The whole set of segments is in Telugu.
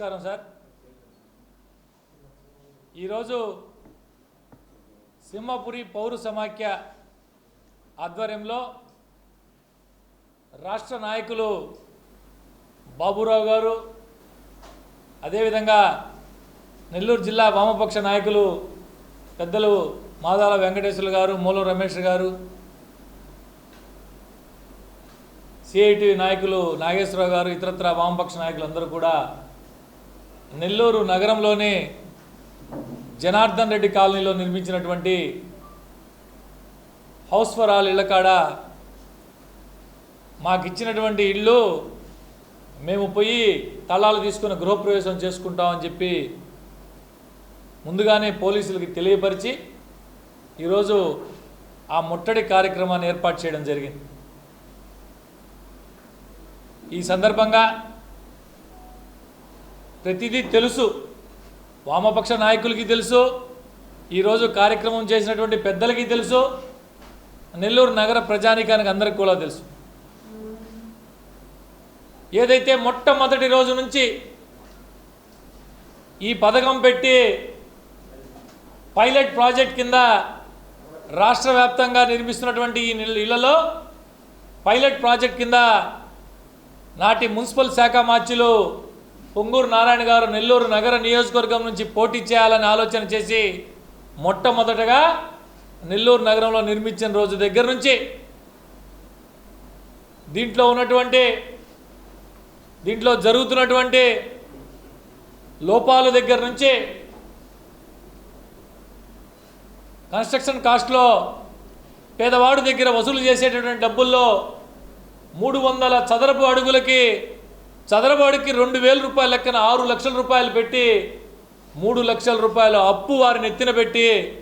సార్ నమస్కారం సార్. ఈరోజు సింహపురి పౌర సమాఖ్య ఆధ్వర్యంలో రాష్ట్ర నాయకులు బాబురావు గారు అదేవిధంగా నెల్లూరు జిల్లా వామపక్ష నాయకులు పెద్దలు మాదాల వెంకటేశ్వర్లు గారు మూలం రమేష్ గారు సిఐటి నాయకులు నాగేశ్వరరావు గారు ఇతరత్ర వామపక్ష నాయకులు అందరూ కూడా నెల్లూరు నగరంలోని జనార్దన్ రెడ్డి కాలనీలో నిర్మించినటువంటి హౌస్ ఫర్ ఆల్ ఇళ్ళ కాడ మాకు ఇచ్చినటువంటి ఇల్లు మేము పోయి తలాలు తీసుకుని గృహప్రవేశం చేసుకుంటామని చెప్పి ముందుగానే పోలీసులకి తెలియపరిచి ఈరోజు ఆ ముట్టడి కార్యక్రమాన్ని ఏర్పాటు చేయడం జరిగింది. ఈ సందర్భంగా ప్రతిదీ తెలుసు. వామపక్ష నాయకులకి తెలుసు. ఈరోజు కార్యక్రమం చేసినటువంటి పెద్దలకి తెలుసు. నెల్లూరు నగర ప్రజానికానికి అందరికి కూడా తెలుసు. ఏదైతే మొట్టమొదటి రోజు నుంచి ఈ పథకం పెట్టి పైలట్ ప్రాజెక్ట్ కింద రాష్ట్ర వ్యాప్తంగా నిర్మిస్తున్నటువంటి ఈ ఇళ్ళలో పైలట్ ప్రాజెక్ట్ కింద నాటి మున్సిపల్ శాఖ మార్చులు పొంగూరు నారాయణ గారు నెల్లూరు నగర నియోజకవర్గం నుంచి పోటీ చేయాలని ఆలోచన చేసి మొట్టమొదటగా నెల్లూరు నగరంలో నిర్మించిన రోజు దగ్గర నుంచి దీంట్లో ఉన్నటువంటి దీంట్లో జరుగుతున్నటువంటి లోపాల దగ్గర నుంచి కన్స్ట్రక్షన్ కాస్ట్లో పేదవాడి దగ్గర వసూలు చేసేటటువంటి డబ్బుల్లో మూడు వందల చదరపు అడుగులకి చదరపు రెండు వేల రూపాయల లెక్కన ఆరు లక్షల రూపాయలు పెట్టి మూడు లక్షల రూపాయలు అప్పు వారిని ఎత్తిన పెట్టి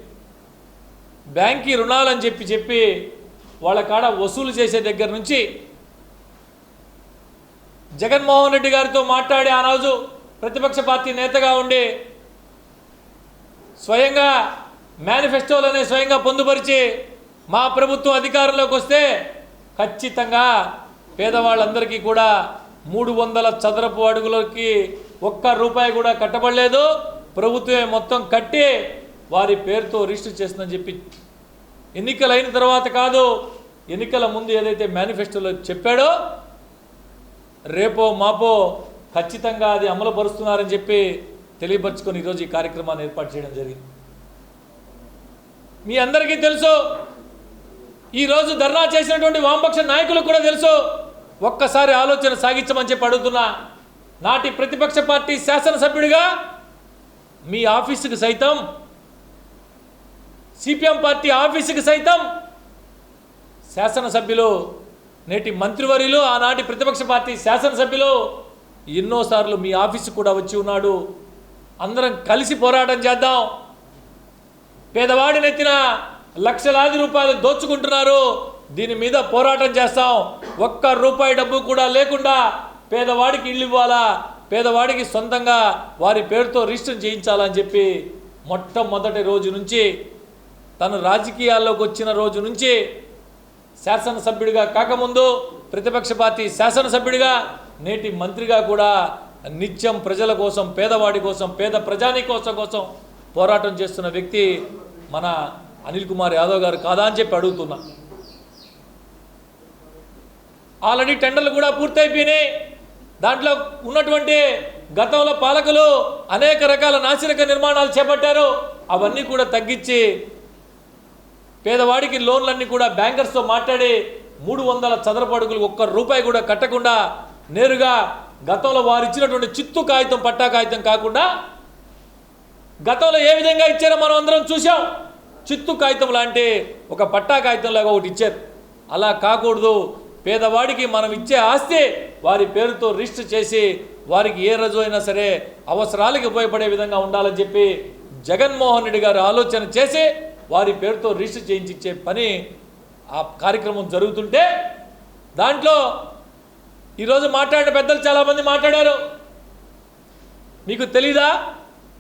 బ్యాంకీ రుణాలని చెప్పి చెప్పి వాళ్ళ కాడ వసూలు చేసే దగ్గర నుంచి జగన్మోహన్ రెడ్డి గారితో మాట్లాడి ఆ ప్రతిపక్ష పార్టీ నేతగా ఉండి స్వయంగా మేనిఫెస్టోలనే స్వయంగా పొందుపరిచి మా ప్రభుత్వం అధికారంలోకి వస్తే ఖచ్చితంగా పేదవాళ్ళందరికీ కూడా మూడు వందల చదరపు అడుగులకి ఒక్క రూపాయి కూడా కట్టబడలేదు. ప్రభుత్వమే మొత్తం కట్టి వారి పేరుతో రిజిస్టర్ చేస్తుందని చెప్పి ఎన్నికలు అయిన తర్వాత కాదు ఎన్నికల ముందు ఏదైతే మేనిఫెస్టోలో చెప్పాడో రేపో మాపో ఖచ్చితంగా అది అమలు పరుస్తున్నారని చెప్పి తెలియపరచుకొని ఈరోజు ఈ కార్యక్రమాన్ని ఏర్పాటు చేయడం జరిగింది. మీ అందరికీ తెలుసు ఈరోజు ధర్నా చేసినటువంటి వామపక్ష నాయకులకు కూడా తెలుసు ఒక్కసారి ఆలోచన సాగించమని చెప్పి అడుగుతున్నా. నాటి ప్రతిపక్ష పార్టీ శాసనసభ్యుడిగా మీ ఆఫీసుకి సైతం సిపిఎం పార్టీ ఆఫీసుకి సైతం శాసనసభ్యులు నేటి మంత్రివర్యులు ఆనాటి ప్రతిపక్ష పార్టీ శాసనసభ్యులు ఎన్నోసార్లు మీ ఆఫీసు కూడా వచ్చి ఉన్నాడు. అందరం కలిసి పోరాటం చేద్దాం. పేదవాడిని ఎత్తిన లక్షలాది రూపాయలు దోచుకుంటున్నారు. దీని మీద పోరాటం చేస్తాం. ఒక్క రూపాయి డబ్బు కూడా లేకుండా పేదవాడికి ఇల్లు ఇవ్వాలా? పేదవాడికి సొంతంగా వారి పేరుతో రిజిస్టర్ చేయించాలని చెప్పి మొట్టమొదటి రోజు నుంచి తను రాజకీయాల్లోకి వచ్చిన రోజు నుంచి శాసనసభ్యుడిగా కాకముందు ప్రతిపక్ష పార్టీ శాసనసభ్యుడిగా నేటి మంత్రిగా కూడా నిత్యం ప్రజల కోసం పేదవాడి కోసం పేద ప్రజాని కోసం కోసం పోరాటం చేస్తున్న వ్యక్తి మన అనిల్ కుమార్ యాదవ్ గారు కాదా అని చెప్పి అడుగుతున్నా. ఆల్రెడీ టెండర్లు కూడా పూర్తయిపోయినాయి. దాంట్లో ఉన్నటువంటి గతంలో పాలకులు అనేక రకాల నాసిరక నిర్మాణాలు చేపట్టారు. అవన్నీ కూడా తగ్గించి పేదవాడికి లోన్లన్నీ కూడా బ్యాంకర్స్తో మాట్లాడి మూడు వందల చదరపడుగులు ఒక్క రూపాయి కూడా కట్టకుండా నేరుగా గతంలో వారు ఇచ్చినటువంటి చిత్తు కాగితం పట్టా కాగితం కాకుండా గతంలో ఏ విధంగా ఇచ్చారో మనం అందరం చూసాం చిత్తు కాగితం లాంటి ఒక పట్టా కాగితం లాగా ఒకటి ఇచ్చారు. అలా కాకూడదు. పేదవాడికి మనం ఇచ్చే ఆస్తి వారి పేరుతో రిజిస్టర్ చేసి వారికి ఏ రోజు అయినా సరే అవసరాలకి ఉపయోగపడే విధంగా ఉండాలని చెప్పి జగన్మోహన్ రెడ్డి గారు ఆలోచన చేసి వారి పేరుతో రిజిస్టర్ చేయించి ఇచ్చే పని ఆ కార్యక్రమం జరుగుతుంటే దాంట్లో ఈరోజు మాట్లాడిన పెద్దలు చాలామంది మాట్లాడారు. మీకు తెలీదా?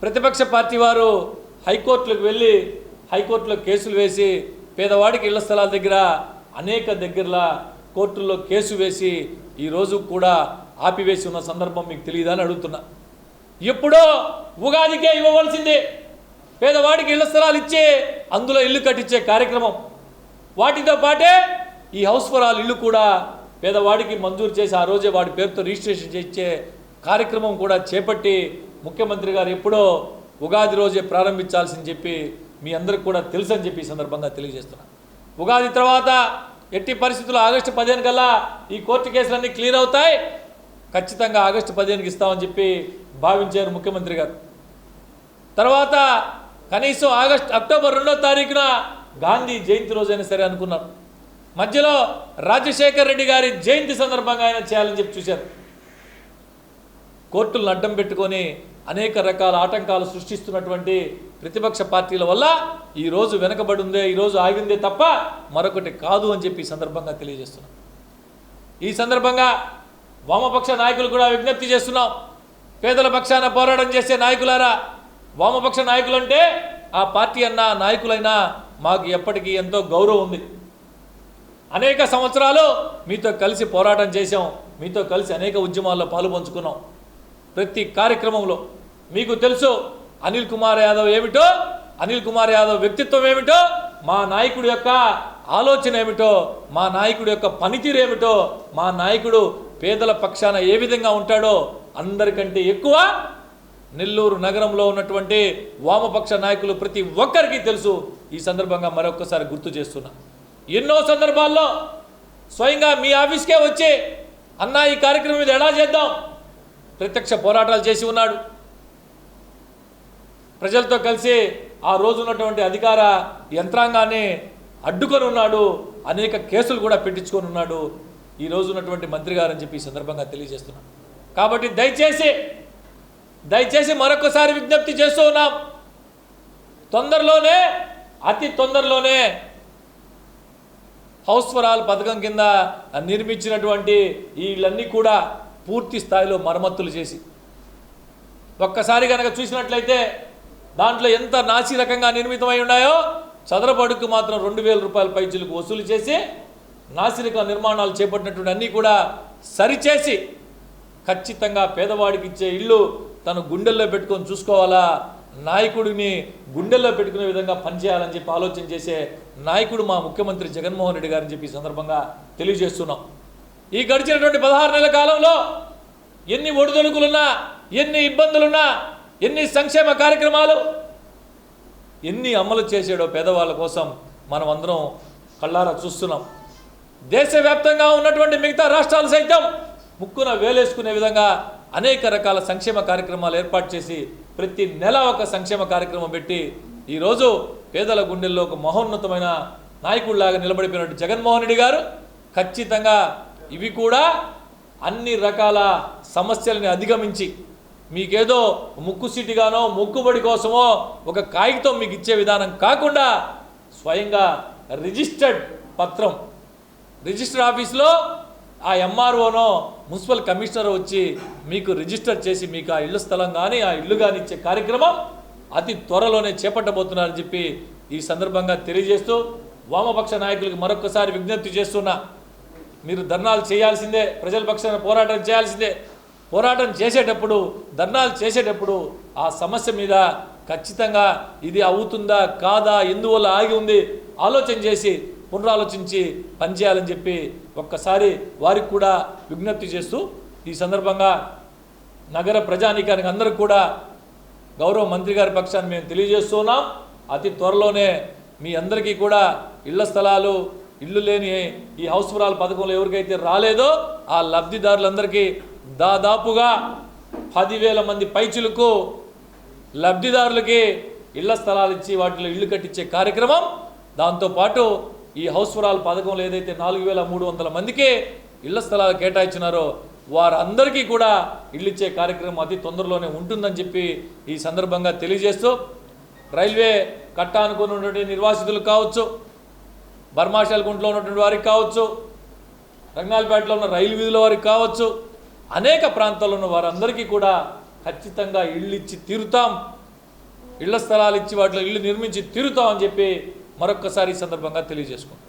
ప్రతిపక్ష పార్టీ వారు హైకోర్టులకు వెళ్ళి హైకోర్టులో కేసులు వేసి పేదవాడికి ఇళ్ళ స్థలాల దగ్గర అనేక దగ్గరలా కోర్టుల్లో కేసు వేసి ఈరోజు కూడా ఆపివేసి ఉన్న సందర్భం మీకు తెలియదా అని అడుగుతున్నా. ఎప్పుడో ఉగాదికే ఇవ్వవలసిందే. పేదవాడికి ఇళ్ళ స్థలాలు ఇచ్చే అందులో ఇల్లు కట్టించే కార్యక్రమం. వాటితో పాటే ఈ హౌస్ ఫర్ ఆల్ ఇల్లు కూడా పేదవాడికి మంజూరు చేసి ఆ రోజే వాడి పేరుతో రిజిస్ట్రేషన్ చేయించే కార్యక్రమం కూడా చేపట్టి ముఖ్యమంత్రి గారు ఎప్పుడో ఉగాది రోజే ప్రారంభించాల్సింది చెప్పి మీ అందరికి కూడా తెలుసని చెప్పి ఈ సందర్భంగా తెలియజేస్తున్నాను ఉగాది తర్వాత ఎట్టి పరిస్థితుల్లో ఆగస్టు పదిహేను కల్లా ఈ కోర్టు కేసులన్నీ క్లియర్ అవుతాయి. ఖచ్చితంగా ఆగస్టు పదిహేనుకి ఇస్తామని చెప్పి భావించారు ముఖ్యమంత్రి గారు. తర్వాత కనీసం ఆగస్ట్ అక్టోబర్ రెండో తారీఖున గాంధీ జయంతి రోజైనా సరే అనుకున్నారు. మధ్యలో రాజశేఖర్ రెడ్డి గారి జయంతి సందర్భంగా ఆయన చేయాలని చెప్పి చూశారు. కోర్టులను అడ్డం పెట్టుకొని అనేక రకాల ఆటంకాలు సృష్టిస్తున్నటువంటి ప్రతిపక్ష పార్టీల వల్ల ఈరోజు వెనకబడి ఉందే ఈరోజు ఆగిందే తప్ప మరొకటి కాదు అని చెప్పి ఈ సందర్భంగా తెలియజేస్తున్నాం. ఈ సందర్భంగా వామపక్ష నాయకులు కూడా విజ్ఞప్తి చేస్తున్నాం. పేదల పక్షాన పోరాటం చేసే నాయకులారా వామపక్ష నాయకులంటే ఆ పార్టీ అన్న నాయకులైనా మాకు ఎప్పటికీ ఎంతో గౌరవం ఉంది. అనేక సంవత్సరాలు మీతో కలిసి పోరాటం చేశాం మీతో కలిసి అనేక ఉద్యమాల్లో పాలు పంచుకున్నాం ప్రతి కార్యక్రమంలో మీకు తెలుసు అనిల్ కుమార్ యాదవ్ ఏమిటో అనిల్ కుమార్ యాదవ్ వ్యక్తిత్వం ఏమిటో మా నాయకుడి యొక్క ఆలోచన ఏమిటో మా నాయకుడి యొక్క పనితీరు ఏమిటో మా నాయకుడు పేదల పక్షాన ఏ విధంగా ఉంటాడో అందరికంటే ఎక్కువ నెల్లూరు నగరంలో ఉన్నటువంటి వామపక్ష నాయకులు ప్రతి ఒక్కరికి తెలుసు. ఈ సందర్భంగా మరొకసారి గుర్తు చేస్తున్నా. ఎన్నో సందర్భాల్లో స్వయంగా మీ ఆఫీస్కే వచ్చి అన్న ఈ కార్యక్రమం మీద ఎలా చేద్దాం? ప్రత్యక్ష పోరాటాలు చేసి ఉన్నాడు. ప్రజలతో కలిసి ఆ రోజు ఉన్నటువంటి అధికార యంత్రాంగాన్ని అడ్డుకొని ఉన్నాడు. అనేక కేసులు కూడా పెట్టించుకొని ఉన్నాడు. ఈ రోజు ఉన్నటువంటి మంత్రి గారు అని చెప్పి ఈ సందర్భంగా తెలియజేస్తున్నాం. కాబట్టి దయచేసి దయచేసి మరొకసారి విజ్ఞప్తి చేస్తూ ఉన్నాం. తొందరలోనే అతి తొందరలోనే హౌస్ ఫర్ ఆల్ పథకం కింద నిర్మించినటువంటి వీళ్ళన్నీ కూడా పూర్తి స్థాయిలో మరమ్మతులు చేసి. ఒక్కసారి కనుక చూసినట్లయితే దాంట్లో ఎంత నాసిరకంగా నిర్మితమై ఉన్నాయో చదరపడుకు మాత్రం రెండు వేల రూపాయల పైచులకు వసూలు చేసి నాసిరక నిర్మాణాలు చేపట్టినటువంటి అన్నీ కూడా సరిచేసి ఖచ్చితంగా పేదవాడికి ఇచ్చే ఇల్లు తను గుండెల్లో పెట్టుకొని చూసుకోవాలా? నాయకుడిని గుండెల్లో పెట్టుకునే విధంగా పనిచేయాలని చెప్పి ఆలోచన చేసే నాయకుడు మా ముఖ్యమంత్రి జగన్మోహన్ రెడ్డి గారని చెప్పి సందర్భంగా తెలియజేస్తున్నాం. ఈ గడిచినటువంటి పదహారు నెలల కాలంలో ఎన్ని ఒడిదొడుకులున్నా ఎన్ని ఇబ్బందులున్నా ఎన్ని సంక్షేమ కార్యక్రమాలు ఎన్ని అమలు చేసాడో పేదవాళ్ళ కోసం మనం అందరం కళ్ళారా చూస్తున్నాం. దేశవ్యాప్తంగా ఉన్నటువంటి మిగతా రాష్ట్రాలు సైతం ముక్కున వేలేసుకునే విధంగా అనేక రకాల సంక్షేమ కార్యక్రమాలు ఏర్పాటు చేసి ప్రతి నెల ఒక సంక్షేమ కార్యక్రమం పెట్టి ఈరోజు పేదల గుండెల్లో ఒక మహోన్నతమైన నాయకుడిలాగా నిలబడిపోయినటువంటి జగన్మోహన్ రెడ్డి గారు ఖచ్చితంగా ఇవి కూడా అన్ని రకాల సమస్యల్ని అధిగమించి మీకేదో ముక్కుసిటిగానో మొక్కుబడి కోసమో ఒక కాగితం మీకు ఇచ్చే విధానం కాకుండా స్వయంగా రిజిస్టర్డ్ పత్రం. రిజిస్టర్ ఆఫీస్లో ఆ ఎంఆర్ఓనో మున్సిపల్ కమిషనర్ వచ్చి మీకు రిజిస్టర్ చేసి మీకు ఆ ఇల్లు స్థలం కానీ ఆ ఇల్లు కానీ ఇచ్చే కార్యక్రమం అతి త్వరలోనే చేపట్టబోతున్నారని చెప్పి ఈ సందర్భంగా తెలియజేస్తూ వామపక్ష నాయకులకు మరొకసారి విజ్ఞప్తి చేస్తున్నా. మీరు ధర్నాలు చేయాల్సిందే ప్రజల పక్షాన పోరాటం చేయాల్సిందే. పోరాటం చేసేటప్పుడు ధర్నాలు చేసేటప్పుడు ఆ సమస్య మీద ఖచ్చితంగా ఇది అవుతుందా కాదా ఎందువల్ల ఆగి ఉంది ఆలోచన చేసి పునరాలోచించి పనిచేయాలని చెప్పి ఒక్కసారి వారికి కూడా విజ్ఞప్తి చేస్తూ ఈ సందర్భంగా నగర ప్రజానీకానికి అందరికి కూడా గౌరవ మంత్రి గారి పక్షాన్ని మేము తెలియజేస్తున్నాం. అతి త్వరలోనే మీ అందరికీ కూడా ఇళ్ళ స్థలాలు ఇల్లు లేని ఈ హౌస్ ఫురాల్ పథకంలో ఎవరికైతే రాలేదో ఆ లబ్ధిదారులందరికీ దాదాపుగా పదివేల మంది పైచులకు లబ్ధిదారులకి ఇళ్ళ స్థలాలు ఇచ్చి వాటిలో ఇల్లు కట్టించే కార్యక్రమం. దాంతోపాటు ఈ హౌస్ ఫురాల్ పథకంలో ఏదైతే నాలుగు వేల మూడు వందల మందికి ఇళ్ళ స్థలాలు కేటాయించినారో వారందరికీ కూడా ఇల్లు ఇచ్చే కార్యక్రమం అతి తొందరలోనే ఉంటుందని చెప్పి ఈ సందర్భంగా తెలియజేస్తూ రైల్వే కట్ట అనుకున్నటువంటి నిర్వాసితులు కావచ్చు బర్మాషాల్ గుంట్లో ఉన్నటువంటి వారికి కావచ్చు రంగాలపేటలో ఉన్న రైలు వీధుల వారికి కావచ్చు అనేక ప్రాంతాల్లో ఉన్న వారందరికీ కూడా ఖచ్చితంగా ఇళ్ళు ఇచ్చి తీరుతాం. ఇళ్ళ స్థలాలు ఇచ్చి వాటిలో ఇల్లు నిర్మించి తీరుతాం అని చెప్పి మరొక్కసారి ఈ సందర్భంగా తెలియజేసుకుంటాం